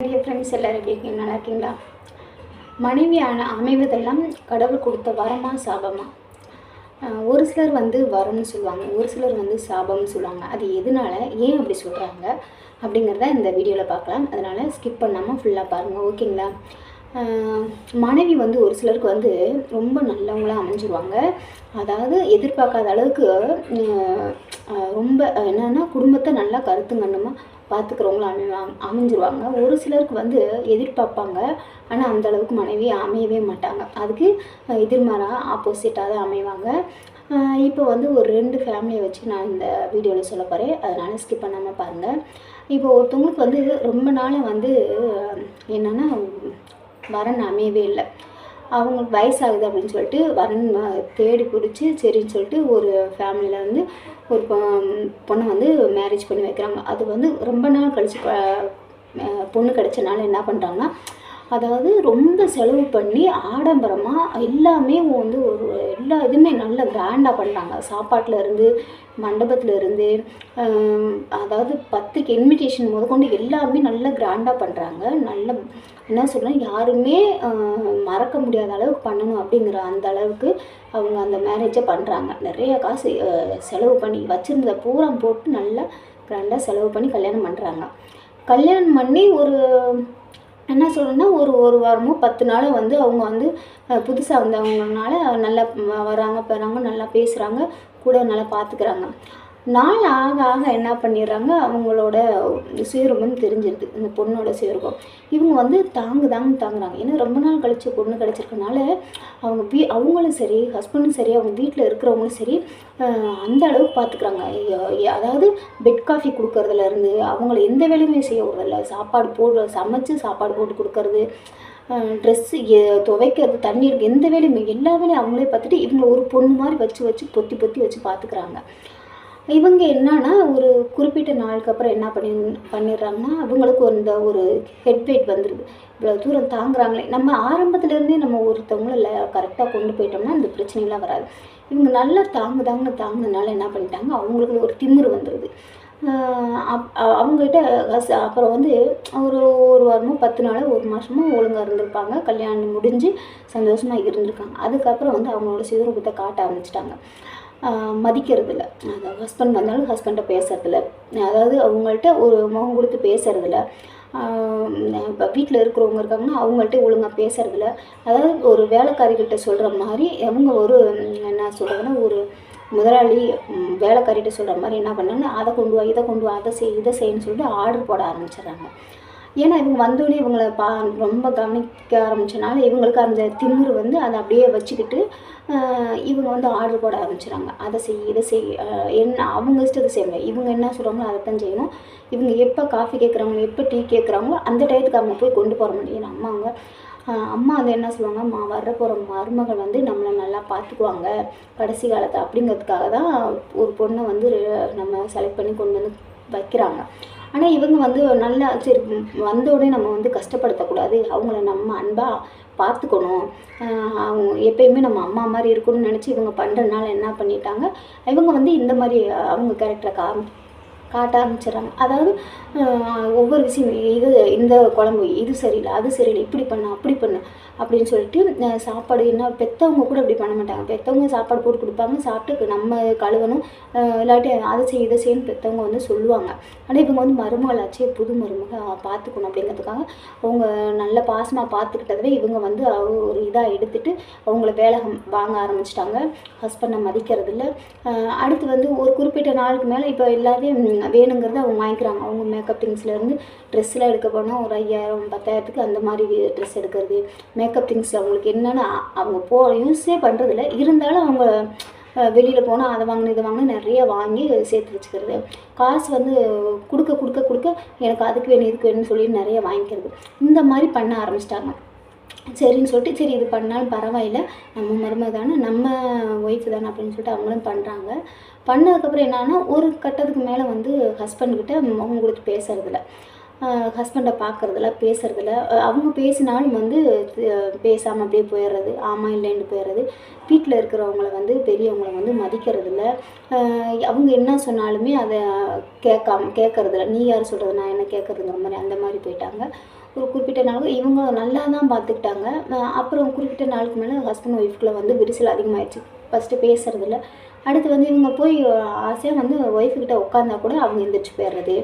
நிறைய ஃப்ரெண்ட்ஸ் எல்லோரும் எப்படி இருக்கீங்க நல்லா இருக்கீங்களா? மனைவியான அமைவதெல்லாம் கடவுள் கொடுத்த வரமா சாபமா? ஒரு சிலர் வந்து வரம்னு சொல்லுவாங்க ஒரு சிலர் வந்து சாபம்னு சொல்லுவாங்க. அது எதனால ஏன் அப்படி சொல்கிறாங்க அப்படிங்கிறத இந்த வீடியோவில் பார்க்கலாம். அதனால் ஸ்கிப் பண்ணாமல் ஃபுல்லாக பாருங்கள் ஓகேங்களா? மனைவி வந்து ஒரு சிலருக்கு வந்து ரொம்ப நல்லவங்களாக அமைஞ்சிருவாங்க. அதாவது எதிர்பார்க்காத அளவுக்கு ரொம்ப என்னென்னா குடும்பத்தை நல்லா கருத்துங்கண்ணுமா பார்த்துக்கிறவங்களும் அமை அமைஞ்சிருவாங்க. ஒரு சிலருக்கு வந்து எதிர்பார்ப்பாங்க. ஆனால் அந்த அளவுக்கு மனைவி அமையவே மாட்டாங்க. அதுக்கு அஹ் எதிர்மாறாக ஆப்போசிட்டாக தான் அமைவாங்க. இப்போ வந்து ஒரு ரெண்டு ஃபேமிலியை வச்சு நான் இந்த வீடியோவில் சொல்ல போகிறேன் அதனால் ஸ்கிப் பண்ணாமல் பாருங்கள் இப்போ ஒருத்தவங்களுக்கு வந்து ரொம்ப நாளாக வந்து என்னென்னா வரன் அமையவே இல்லை. அவங்களுக்கு வயசாகுது அப்படின்னு சொல்லிட்டு வரன் தேடி பிடிச்சி சரின்னு சொல்லிட்டு ஒரு ஃபேமிலியில் வந்து ஒரு பொ- பொண்ணை வந்து மேரேஜ் பண்ணி வைக்கிறாங்க. அது வந்து ரொம்ப நாள் கழிச்சு பொண்ணு கிடைச்சனால என்ன பண்ணுறாங்கன்னா அதாவது ரொம்ப செலவு பண்ணி ஆடம்பரமாக எல்லாமே வந்து ஒரு எல்லா இதுவுமே நல்ல கிராண்டாக பண்ணுறாங்க சாப்பாட்டில் இருந்து மண்டபத்தில் இருந்து அதாவது பத்திரிக்கை இன்விடேஷன் முதற்கொண்டு எல்லாமே நல்ல கிராண்டாக பண்ணுறாங்க நல்ல என்ன சொல்கிறேன் யாருமே மறக்க முடியாத அளவுக்கு பண்ணணும் அப்படிங்கிற அந்த அளவுக்கு அவங்க அந்த மேரேஜை பண்ணுறாங்க நிறைய காசு செலவு பண்ணி வச்சுருந்த பூரா போட்டு நல்லா கிராண்டாக செலவு பண்ணி கல்யாணம் பண்ணுறாங்க கல்யாணம் பண்ணி ஒரு என்ன சொல்கிறேன்னா ஒரு ஒரு வாரமோ பத்து நாளோ வந்து அவங்க வந்து புதுசாக வந்தவங்கனால நல்லா வராங்க போகிறாங்க நல்லா பேசுகிறாங்க கூட நல்லா பார்த்துக்கிறாங்க நாள் ஆக ஆக என்ன பண்ணிடுறாங்க? அவங்களோட சுயரூபம் தெரிஞ்சிருது. இந்த பொண்ணோட சுயரூபம் இவங்க வந்து தாங்கு தாங்க தாங்குறாங்க. ஏன்னா ரொம்ப நாள் கழிச்சு பொண்ணு கிடச்சிருக்கனால அவங்க வீ அவங்களும் சரி ஹஸ்பண்டும் சரி அவங்க வீட்டில் இருக்கிறவங்களும் சரி அந்த அளவுக்கு பார்த்துக்குறாங்க அதாவது பெட் காஃபி கொடுக்கறதுலேருந்து அவங்கள எந்த வேலையுமே செய்ய விடுறதில்ல. சாப்பாடு போடுற சமைச்சு சாப்பாடு போட்டு கொடுக்கறது ட்ரெஸ்ஸு துவைக்கிறது தண்ணி எந்த வேலையுமே எல்லா வேலையும் அவங்களே பார்த்துட்டு இவங்க ஒரு பொண்ணு மாதிரி வச்சு வச்சு பொத்தி பொத்தி வச்சு பார்த்துக்குறாங்க இவங்க என்னன்னா ஒரு குறிப்பிட்ட நாளுக்கு அப்புறம் என்ன பண்ணி பண்ணிடுறாங்கன்னா அவங்களுக்கு அந்த ஒரு ஹெட் வெயிட் வந்துடுது இவ்வளோ தூரம் தாங்குறாங்களே. நம்ம ஆரம்பத்துலேருந்தே நம்ம ஒருத்தவங்கள கரெக்டாக கொண்டு போயிட்டோம்னா இந்த பிரச்சனைலாம் வராது. இவங்க நல்லா தாங்கு தாங்க தாங்கினால என்ன பண்ணிட்டாங்க அவங்களுக்கு ஒரு திமிர் வந்துடுது அப்- அவங்ககிட்ட அப்புறம் வந்து ஒரு ஒரு வாரமோ பத்து நாளோ ஒரு மாதமோ ஒழுங்காக இருந்திருப்பாங்க. கல்யாணம் முடிஞ்சு சந்தோஷமாக இருந்திருக்காங்க. அதுக்கப்புறம் வந்து அவங்களோட சிதறுபத்தை காட்ட ஆரம்பிச்சிட்டாங்க. மதிக்கிறதில்ல. அதாவது ஹஸ்பண்ட் வந்தாலும் ஹஸ்பண்டை பேசுறதில்ல. அதாவது அவங்கள்ட்ட ஒரு முகம் கொடுத்து பேசுறதில்ல. இப்போ வீட்டில் இருக்கிறவங்க இருக்காங்கன்னா அவங்கள்ட்ட ஒழுங்காக பேசுறதில்ல. அதாவது ஒரு வேலைக்காரிகிட்ட சொல்கிற மாதிரி அவங்க ஒரு என்ன சொல்கிறதுன்னா ஒரு முதலாளி வேலைக்காரிகிட்ட சொல்கிற மாதிரி என்ன பண்ணாங்கன்னா அதை கொண்டு வா இதை கொண்டு வா அதை செய் இதை செய்யன்னு சொல்லிட்டு ஆர்டர் போட ஆரம்பிச்சிடுறாங்க. ஏன்னா இவங்க வந்தோடனே இவங்களை பா ரொம்ப கவனிக்க ஆரம்பித்தனால இவங்களுக்கு அந்த திமிரு வந்து அதை அப்படியே வச்சுக்கிட்டு இவங்க வந்து ஆர்டர் போட ஆரம்பிச்சிடுறாங்க அதை செய் இதை செய் என்ன அவங்க இஷ்டத்தை செய்வாங்க. இவங்க என்ன சொல்கிறாங்களோ அதை தான் செய்யணும். இவங்க எப்போ காஃபி கேட்குறாங்களோ எப்போ டீ கேட்குறாங்களோ அந்த டயத்துக்கு அவங்க போய் கொண்டு போகிற முடியும் அம்மா அவங்க அம்மா வந்து என்ன சொல்லுவாங்க மா வர போகிற மருமகள் வந்து நம்மளை நல்லா பார்த்துக்குவாங்க. கடைசி காலத்தை அப்படிங்கிறதுக்காக தான் ஒரு பொண்ணை வந்து நம்ம செலக்ட் பண்ணி கொண்டு வந்து வைக்கிறாங்க. ஆனால் இவங்க வந்து நல்லா சரி வந்த உடனே நம்ம வந்து கஷ்டப்படுத்தக்கூடாது. அவங்கள நம்ம அன்பாக பார்த்துக்கணும். அவங்க எப்பயுமே நம்ம அம்மா மாதிரி இருக்கணும்னு நினச்சி இவங்க பண்ணுறதுனால என்ன பண்ணிட்டாங்க? இவங்க வந்து இந்த மாதிரி அவங்க கேரக்டரை கா காட்ட ஆரம்பிச்சிடுறாங்க. அதாவது ஒவ்வொரு விஷயம் இது இந்த குழம்பு இது சரியில்லை அது சரியில்லை இப்படி பண்ணு அப்படி பண்ணு அப்படின்னு சொல்லிட்டு சாப்பாடு என்ன பெற்றவங்க கூட அப்படி பண்ண மாட்டாங்க. பெற்றவங்க சாப்பாடு போட்டு கொடுப்பாங்க சாப்பிட்டு நம்ம கழுவணும் இல்லாட்டி அதை செய் இதை செய்யணும் பெற்றவங்க வந்து சொல்லுவாங்க. ஆனால் இவங்க வந்து மருமகளாச்சே புது மருமக பார்த்துக்கணும் அப்படிங்கிறதுக்காக அவங்க நல்ல பாசமாக பார்த்துக்கிட்டதுல இவங்க வந்து ஒரு இதாக எடுத்துட்டு அவங்கள வேலை வாங்க ஆரம்பிச்சிட்டாங்க. ஹஸ்பண்டை மதிக்கிறதில்ல. அடுத்து வந்து ஒரு குறிப்பிட்ட நாளுக்கு மேலே இப்போ எல்லாத்தையும் வேணுங்கிறத அவங்க வாங்கிக்கிறாங்க. அவங்க மேக்கப் திங்ஸ்லேருந்து ட்ரெஸ்லாம் எடுக்க போனால் ஒரு ஐயாயிரம் பத்தாயிரத்துக்கு அந்த மாதிரி ட்ரெஸ் எடுக்கிறது. மேக்கப் திங்ஸில் அவங்களுக்கு என்னென்னு அவங்க போ யூஸே பண்ணுறதில்ல இருந்தாலும் அவங்க வெளியில் போனால் அதை வாங்கினு இதை வாங்கினு நிறைய வாங்கி சேர்த்து வச்சுக்கிறது. காசு வந்து கொடுக்க கொடுக்க கொடுக்க எனக்கு அதுக்கு வேணும் இதுக்கு வேணும்னு சொல்லி நிறைய வாங்கிக்கிறது. இந்த மாதிரி பண்ண ஆரம்பிச்சிட்டாங்க. சரின்னு சொல்லிட்டு சரி இது பண்ணாலும் பரவாயில்ல. நம்ம மருமக தானே நம்ம ஒய்ஃப் தானே அப்படின்னு சொல்லிட்டு அவங்களும் பண்ணுறாங்க பண்ணதுக்கப்புறம் என்னென்னா ஒரு கட்டத்துக்கு மேலே வந்து ஹஸ்பண்ட்கிட்ட முகம் கொடுத்து பேசுறதில்ல. ஹஸ்பண்டை பார்க்குறதில்ல பேசுறதில்ல. அவங்க பேசினாலும் வந்து பேசாமல் அப்படியே போயிடுறது ஆமாம் இல்லைன்னு போயிடுறது. வீட்டில் இருக்கிறவங்கள வந்து பெரியவங்களை வந்து மதிக்கிறதில்ல. அவங்க என்ன சொன்னாலுமே அதை கேட்காம கேட்கறதில்ல நீ யார் சொல்கிறது நான் என்ன கேட்குறதுங்கிற மாதிரி அந்த மாதிரி போயிட்டாங்க. ஒரு குறிப்பிட்ட நாளுக்கு இவங்க நல்லா தான் பார்த்துக்கிட்டாங்க அப்புறம் குறிப்பிட்ட நாளுக்கு மேலே ஹஸ்பண்ட் ஒய்ஃப்குள்ளே வந்து விரிசல் அதிகமாகிடுச்சு ஃபஸ்ட்டு பேசுகிறதில்ல அடுத்து வந்து இவங்க போய் ஆசையாக வந்து ஒய்ஃபுக்கிட்ட உட்காந்தா கூட அவங்க எந்திரிச்சு போயிடுறது.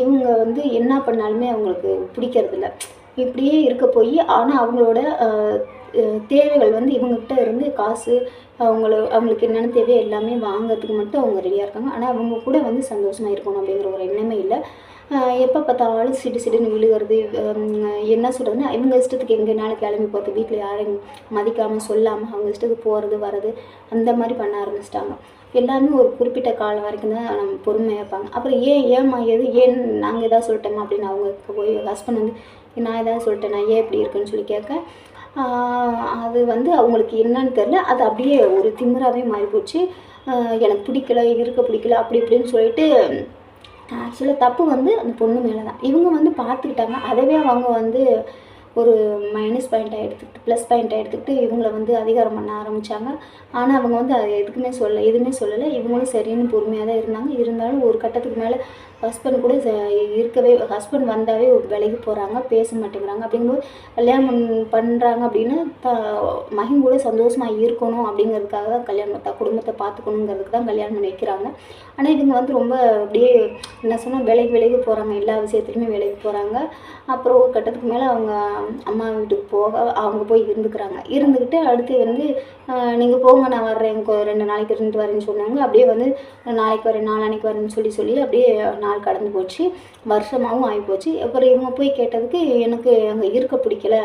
இவங்க வந்து என்ன பண்ணாலுமே அவங்களுக்கு பிடிக்கிறதில்ல. இப்படியே இருக்க போய் ஆனால் அவங்களோட தேவைகள் வந்து இவங்ககிட்ட இருந்து காசு அவங்கள அவங்களுக்கு என்னென்ன தேவையோ எல்லாமே வாங்குறதுக்கு மட்டும் அவங்க ரெடியாக இருக்காங்க. ஆனால் அவங்க கூட வந்து சந்தோஷமாக இருக்கணும் அப்படிங்கிற ஒரு எண்ணமே இல்லை. எப்போ பார்த்தாலும் சிடு சிடுன்னு விழுகிறது என்ன சொல்கிறதுன்னா இவங்க இஷ்டத்துக்கு எங்கேனாலும் கிளம்பி போகிறது வீட்டில் யாரையும் மதிக்காமல் சொல்லாமல் அவங்க இஷ்டத்துக்கு போகிறது வர்றது அந்த மாதிரி பண்ண ஆரம்பிச்சிட்டாங்க. எல்லாமே ஒரு குறிப்பிட்ட காலம் வரைக்கும் தான் நம்ம பொறுமையாக இருப்பாங்க. அப்புறம் ஏன் ஏமா எது ஏன் நாங்கள் எதாவது சொல்லிட்டோமா அப்படின்னு அவங்க போய் ஹஸ்பண்ட் வந்து நான் எதாவது சொல்லிட்டேன் நான் ஏன் இப்படி இருக்குன்னு சொல்லி கேட்க அது வந்து அவங்களுக்கு என்னன்னு தெரில அது அப்படியே ஒரு திமிராகவே மாறி போச்சு எனக்கு பிடிக்கல இருக்க பிடிக்கல அப்படி இப்படின்னு சொல்லிட்டு ஆக்சுவலாக தப்பு வந்து அந்த பொண்ணு மேலே தான் இவங்க வந்து பார்த்துக்கிட்டாங்க. அதவே அவங்க வந்து ஒரு மைனஸ் பாயிண்ட்டாக எடுத்துக்கிட்டு ப்ளஸ் பாயிண்ட்டாக எடுத்துக்கிட்டு இவங்கள வந்து அதிகாரம் பண்ண ஆரம்பித்தாங்க ஆனால் அவங்க வந்து அது எதுக்குமே சொல்ல எதுவுமே சொல்லலை. இவங்களும் சரின்னு பொறுமையாக தான் இருந்தாங்க. இருந்தாலும் ஒரு கட்டத்துக்கு மேலே ஹஸ்பண்ட் கூட ச- இருக்கவே ஹஸ்பண்ட் வந்தாவே விலைக்கு போகிறாங்க பேச மாட்டேங்கிறாங்க. அப்படிங்கும்போது கல்யாணம் பண்ணுறாங்க அப்படின்னு த மகன் கூட சந்தோஷமாக இருக்கணும் அப்படிங்கிறதுக்காக தான் கல்யாணம் த குடும்பத்தை பார்த்துக்கணுங்கிறதுக்கு தான் கல்யாணம் பண்ணி வைக்கிறாங்க. ஆனால் இவங்க வந்து ரொம்ப அப்படியே என்ன சொன்னால் விலைக்கு விலைக்கு போகிறாங்க எல்லா விஷயத்துலையுமே விலைக்கு போகிறாங்க அப்புறம் ஒரு கட்டத்துக்கு மேலே அவங்க அம்மா வீட்டுக்கு போக அவங்க போய் இருந்துக்கிறாங்க இருந்துக்கிட்டு அடுத்து வந்து நீங்கள் போங்க நான் வர்றேன். ரெண்டு நாளைக்கு இருந்துட்டு வரேன்னு சொன்னாங்க. அப்படியே வந்து நாளைக்கு வரேன் நாளான்னைக்கு வரேன்னு சொல்லி சொல்லி அப்படியே நாள் கடந்து போச்சு. வருஷமாகவும் ஆகி போச்சு. அப்புறம் இவங்க போய் கேட்டதுக்கு எனக்கு அங்கே இருக்க பிடிக்கல.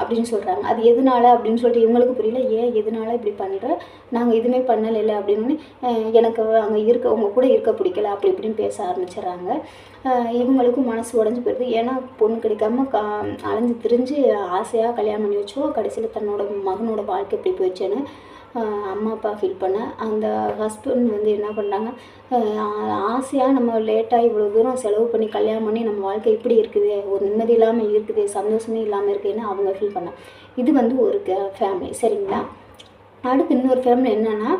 அப்படின்னு சொல்கிறாங்க அது எதனால அப்படின்னு சொல்லிட்டு இவங்களுக்கு புரியல. ஏன் எதனால இப்படி பண்ணுற நாங்கள் எதுவுமே பண்ணலைல்ல அப்படின்னு. எனக்கு அங்கே இருக்க உங்க கூட இருக்க பிடிக்கல அப்படி இப்படின்னு பேச ஆரம்பிச்சிடுறாங்க. இவங்களுக்கும் மனசு உடஞ்சி போயிடுது. ஏன்னா பொண்ணு கிடைக்காம கா அலைஞ்சு திரிஞ்சு ஆசையாக கல்யாணம் பண்ணி வச்சோம் கடைசியில் தன்னோட மகனோட வாழ்க்கை எப்படி போயிடுச்சேன்னு அம்மா அப்பா ஃபீல் பண்ண. அந்த ஹஸ்பண்ட் வந்து என்ன பண்ணாங்க ஆசையாக நம்ம லேட்டாக இவ்வளோ தூரம் செலவு பண்ணி கல்யாணம் பண்ணி நம்ம வாழ்க்கை இப்படி இருக்குது ஒரு நிம்மதி இல்லாமல் இருக்குது சந்தோஷமே இல்லாமல் இருக்குதுன்னு அவங்க ஃபீல் பண்ண. இது வந்து ஒரு ஃபேமிலி சரிங்களா? அடுத்து இன்னொரு ஃபேமிலி என்னென்னா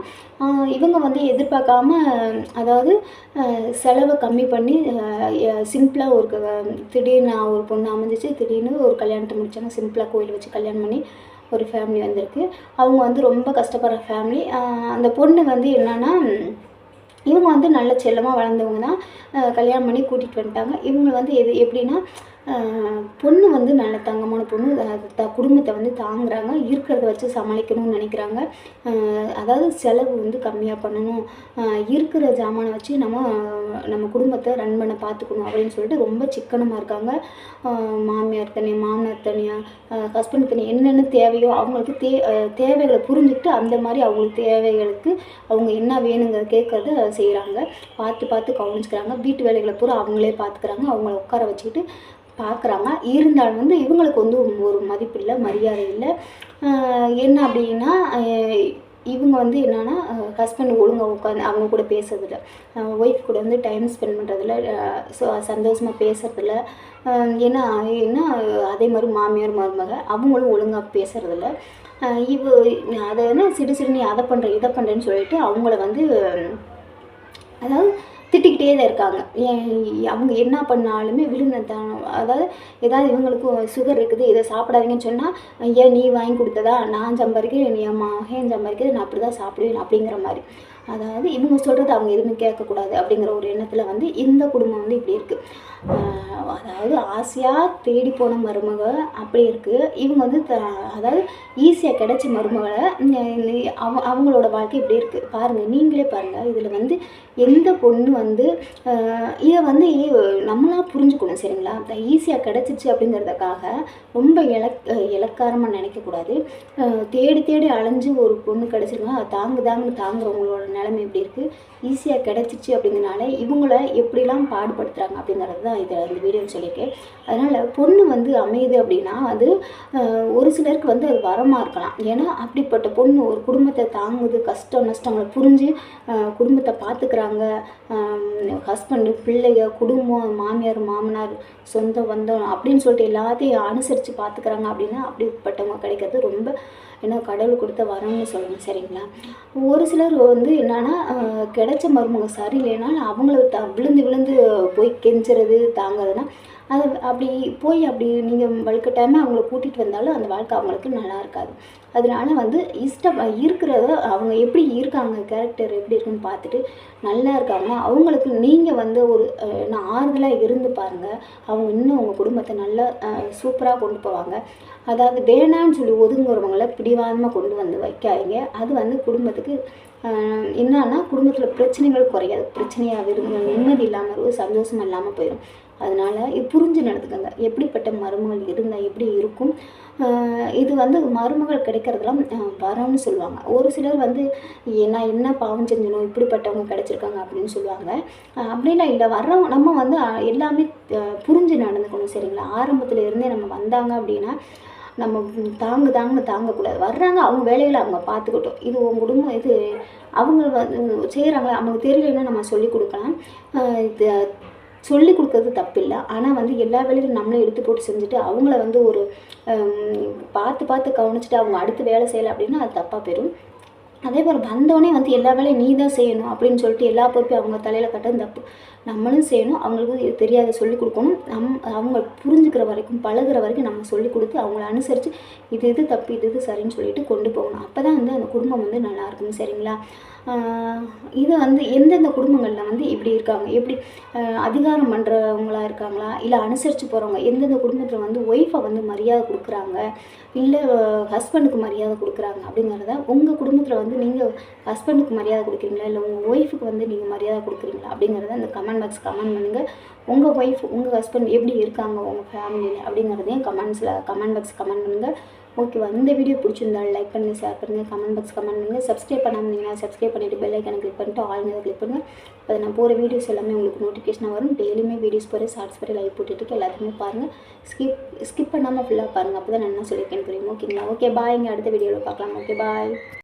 இவங்க வந்து எதிர்பார்க்காம அதாவது செலவை கம்மி பண்ணி சிம்பிளாக ஒரு க- திடீர்னு ஒரு பொண்ணு அமைஞ்சிச்சு திடீர்னு ஒரு கல்யாணத்தை முடித்தாங்க சிம்பிளாக கோயில் வச்சு கல்யாணம் பண்ணி ஒரு ஃபேமிலி வந்திருக்கு. அவங்க வந்து ரொம்ப கஷ்டப்படுற ஃபேமிலி அந்த பொண்ணு வந்து என்னென்னா இவங்க வந்து நல்ல செல்லமாக வளர்ந்தவங்க தான். கல்யாணம் பண்ணி கூட்டிகிட்டு வந்துட்டாங்க. இவங்க வந்து எது எப்படின்னா பொண்ணு வந்து நல்ல தங்கமான பொண்ணு. த குடும்பத்தை வந்து தாங்குறாங்க. இருக்கிறத வச்சு சமாளிக்கணும்னு நினைக்கிறாங்க. அதாவது செலவு வந்து கம்மியாக பண்ணணும். இருக்கிற ஜாமானை வச்சு நம்ம நம்ம குடும்பத்தை ரன் பண்ண பார்த்துக்கணும் அப்படின்னு சொல்லிட்டு ரொம்ப சிக்கனமாக இருக்காங்க. மாமியார் தனியாக மாமனார் தனியாக ஹஸ்பண்ட் தனியாக என்னென்ன தேவையோ அவங்களுக்கு தே தேவைகளை புரிஞ்சுக்கிட்டு அந்த மாதிரி அவங்களுக்கு தேவைகளுக்கு அவங்க என்ன வேணுங்கிறத கேட்குறத செய்கிறாங்க பார்த்து பார்த்து கவனிச்சுக்கிறாங்க. வீட்டு வேலைகளை பூரா அவங்களே பார்த்துக்கிறாங்க அவங்கள உட்கார வச்சுக்கிட்டு பார்க்குறாங்க. இருந்தாலும் வந்து இவங்களுக்கு வந்து ஒரு மதிப்பு இல்லை மரியாதை இல்லை. என்ன அப்படின்னா இவங்க வந்து என்னென்னா ஹஸ்பண்ட் ஒழுங்காக உட்காந்து அவங்க கூட பேசுறதில்ல. ஒய்ஃப் கூட வந்து டைம் ஸ்பெண்ட் பண்ணுறதில்ல ஸோ சந்தோஷமாக பேசுறதில்ல. ஏன்னா ஏன்னா அதே மாதிரி மாமியார் மருமக அவங்களும் ஒழுங்காக பேசுறதில்ல. இவ அதை என்ன சிறு சிறு நீ அதை பண்ணுற இதை பண்ணுறேன்னு சொல்லிட்டு அவங்கள வந்து அதாவது திட்டிக்கிட்டே தான் இருக்காங்க. ஏன் அவங்க என்ன பண்ணாலுமே விழுங்க அதாவது ஏதாவது இவங்களுக்கு சுகர் இருக்குது இதை சாப்பிடாதீங்கன்னு சொன்னால் ஏன் நீ வாங்கி கொடுத்ததா? நான் சம்பாதிக்கிறேன் என் மகன் சம்பாதிக்கிறது நான் அப்படி தான் சாப்பிடுவேன் அப்படிங்கிற மாதிரி. அதாவது இவங்க சொல்கிறது அவங்க எதுவுமே கேட்கக்கூடாது அப்படிங்கிற ஒரு எண்ணத்தில் வந்து இந்த குடும்பம் வந்து இப்படி இருக்குது அதாவது ஆசையாக தேடி போன மருமக அப்படி இருக்குது இவங்க வந்து த அதாவது ஈஸியாக கிடைச்ச மருமகளை அவ அவங்களோட வாழ்க்கை இப்படி இருக்குது பாருங்கள் நீங்களே பாருங்கள் இதில் வந்து எந்த பொண்ணு வந்து இதை வந்து நம்மளாக புரிஞ்சுக்கணும் சரிங்களா? ஈஸியாக கிடச்சிச்சு அப்படிங்கிறதுக்காக ரொம்ப இலக் இலக்காரமாக நினைக்கக்கூடாது. தேடி தேடி அலைஞ்சு ஒரு பொண்ணு கிடச்சிருக்கா அது தாங்கு தாங்குன்னு தாங்குறவங்களோட நிலைமை எப்படி இருக்குது ஈஸியாக கிடச்சிச்சு அப்படிங்கிறனால இவங்கள எப்படிலாம் பாடுபடுத்துகிறாங்க அப்படிங்கிறது தான் இதை இந்த வீடியோ சொல்லியிருக்கேன். அதனால் பொண்ணு வந்து அமையுது அப்படின்னா அது ஒரு சிலருக்கு வந்து அது வரமாக இருக்கலாம். ஏன்னா அப்படிப்பட்ட பொண்ணு ஒரு குடும்பத்தை தாங்குது கஷ்டம் நஷ்டங்களை புரிஞ்சு குடும்பத்தை பார்த்துக்கிறாங்க ஹஸ்பண்டு பிள்ளைங்க குடும்பம் மாமியார் மாமனார் சொந்த பந்தம் அப்படின்னு சொல்லிட்டு எல்லாத்தையும் அனுசரித்து பார்த்துக்கிறாங்க அப்படின்னா அப்படிப்பட்டவங்க கிடைக்கிறது ரொம்ப ஏன்னா கடவுள் கொடுத்த வரம்னு சொல்லணும் சரிங்களா? ஒரு சிலர் வந்து என்னன்னா கிடைச்ச மருமக சரியில்லைனாலும் அவங்கள த விழுந்து விழுந்து போய் கெஞ்சுறது தாங்கிறதுனா அது அப்படி போய் அப்படி நீங்கள் வலுக்கட்டாயமாக அவங்கள கூட்டிகிட்டு வந்தாலும் அந்த வாழ்க்கை அவங்களுக்கு நல்லா இருக்காது. அதனால வந்து இஷ்டம் இருக்கிறத அவங்க எப்படி இருக்காங்க கேரக்டர் எப்படி இருக்குன்னு பார்த்துட்டு நல்லா இருக்காங்க. அவங்களுக்கு நீங்கள் வந்து ஒரு நான் ஆறுதலாக இருந்து பாருங்கள் அவங்க இன்னும் உங்கள் குடும்பத்தை நல்லா சூப்பராக கொண்டு போவாங்க. அதாவது வேணான்னு சொல்லி ஒதுங்குறவங்கள பிடிவாதமாக கொண்டு வந்து வைக்காதீங்க. அது வந்து குடும்பத்துக்கு என்னன்னா குடும்பத்தில் பிரச்சனைகள் குறையாது. பிரச்சனையாக இருந்து நிம்மதி இல்லாமல் இருக்கும் சந்தோஷம் இல்லாமல் போயிடும் அதனால் புரிஞ்சு நடந்துக்கோங்க. எப்படிப்பட்ட மருமகள் இருந்தால் எப்படி இருக்கும்? இது வந்து மருமகள் கிடைக்கிறதுலாம் வரம்னு சொல்லுவாங்க. ஒரு சிலர் வந்து என்ன நான் என்ன பாவம் செஞ்சணும் இப்படிப்பட்டவங்க கிடைச்சிருக்காங்க அப்படின்னு சொல்லுவாங்க. அப்படிலாம் இல்லை. வர்றவங்க நம்ம வந்து எல்லாமே புரிஞ்சு நடந்துக்கணும் சரிங்களா? ஆரம்பத்தில் இருந்தே நம்ம வந்தாங்க அப்படின்னா நம்ம தாங்கு தாங்க தாங்கக்கூடாது. வர்றாங்க அவங்க வேலைகளை அவங்க பார்த்துக்கிட்டோம். இது உன் குடும்பம் இது அவங்க வந்து செய்கிறாங்களா அவங்களுக்கு தெரியலன்னா நம்ம சொல்லி கொடுக்கலாம். இது சொல்லி கொடுக்கறது தப்பில்லை. ஆனால் வந்து எல்லா வேலையும் நம்மளே எடுத்து போட்டு செஞ்சுட்டு அவங்கள வந்து ஒரு பார்த்து பார்த்து கவனிச்சுட்டு அவங்க அடுத்து வேலை செய்யலை அப்படின்னா அது தப்பாக போயிடும். அதே போல் வந்தோடனே வந்து எல்லா வேலையும் நீ தான் செய்யணும் அப்படின்னு சொல்லிட்டு எல்லா பொறுப்பையும் அவங்க தலையில் கட்டணும் தப்பு. நம்மளும் செய்யணும் அவங்களுக்கு இது தெரியாத சொல்லிக் கொடுக்கணும். நம் அவங்க புரிஞ்சுக்கிற வரைக்கும் பழகுற வரைக்கும் நம்ம சொல்லிக் கொடுத்து அவங்கள அனுசரித்து இது இது தப்பு இது இது சரின்னு சொல்லிட்டு கொண்டு போகணும். அப்போ தான் வந்து அந்த குடும்பம் வந்து நல்லாயிருக்கும் சரிங்களா? இது வந்து எந்தெந்த குடும்பங்களில் வந்து இப்படி இருக்காங்க? எப்படி அதிகாரம் பண்ணுறவங்களா இருக்காங்களா? இல்லை அனுசரித்து போகிறவங்க எந்தெந்த குடும்பத்தில் வந்து ஒய்ஃபை வந்து மரியாதை கொடுக்குறாங்க? இல்லை ஹஸ்பண்டுக்கு மரியாதை கொடுக்குறாங்க? அப்படிங்கிறத உங்கள் குடும்பத்தில் வந்து நீங்கள் ஹஸ்பண்டுக்கு மரியாதை கொடுக்குறீங்களா? இல்லை உங்கள் ஒய்ஃபுக்கு வந்து நீங்கள் மரியாதை கொடுக்குறீங்களா? அப்படிங்கிறத அந்த கமெண்ட் பாக்ஸ் கமெண்ட் பண்ணுங்கள் உங்கள் ஒய்ஃப் உங்கள் ஹஸ்பண்ட் எப்படி இருக்காங்க? உங்கள் ஃபேமிலியில் அப்படிங்கிறதையும் கமெண்ட்ஸில் கமெண்ட் பாக்ஸ் கமெண்ட் பண்ணுங்கள் ஓகேவா இந்த வீடியோ பிடிச்சிருந்தா லைக் பண்ணுங்கள் ஷேர் பண்ணுங்கள் கமெண்ட் பாக்ஸ் கமெண்ட் பண்ணுங்கள் சப்ஸ்கிரைப் பண்ணாமல் சப்ஸ்கிரைப் பண்ணிவிட்டு பெல் ஐக்கனை கிளிக் பண்ணிட்டு ஆல் மீது கிளிக் பண்ணுங்கள் அதை நான் போகிற வீடியோஸ் எல்லாமே உங்களுக்கு நோட்டிஃபிகேஷனாக வரும். டெய்லியுமே வீடியோஸ் போகிற ஷார்ட்ஸ் போகிற லைவ் போட்டுட்டு எல்லாத்தையுமே பாருங்கள் ஸ்கிப் ஸ்கிப் பண்ணாமல் ஃபுல்லாக பாருங்கள் அப்போ தான் நான் என்ன சொல்லியிருக்கேன் புரியும் ஓகேங்களா ஓகே பாய் இங்கே அடுத்த வீடியோவில் பார்க்கலாம் ஓகே பாய்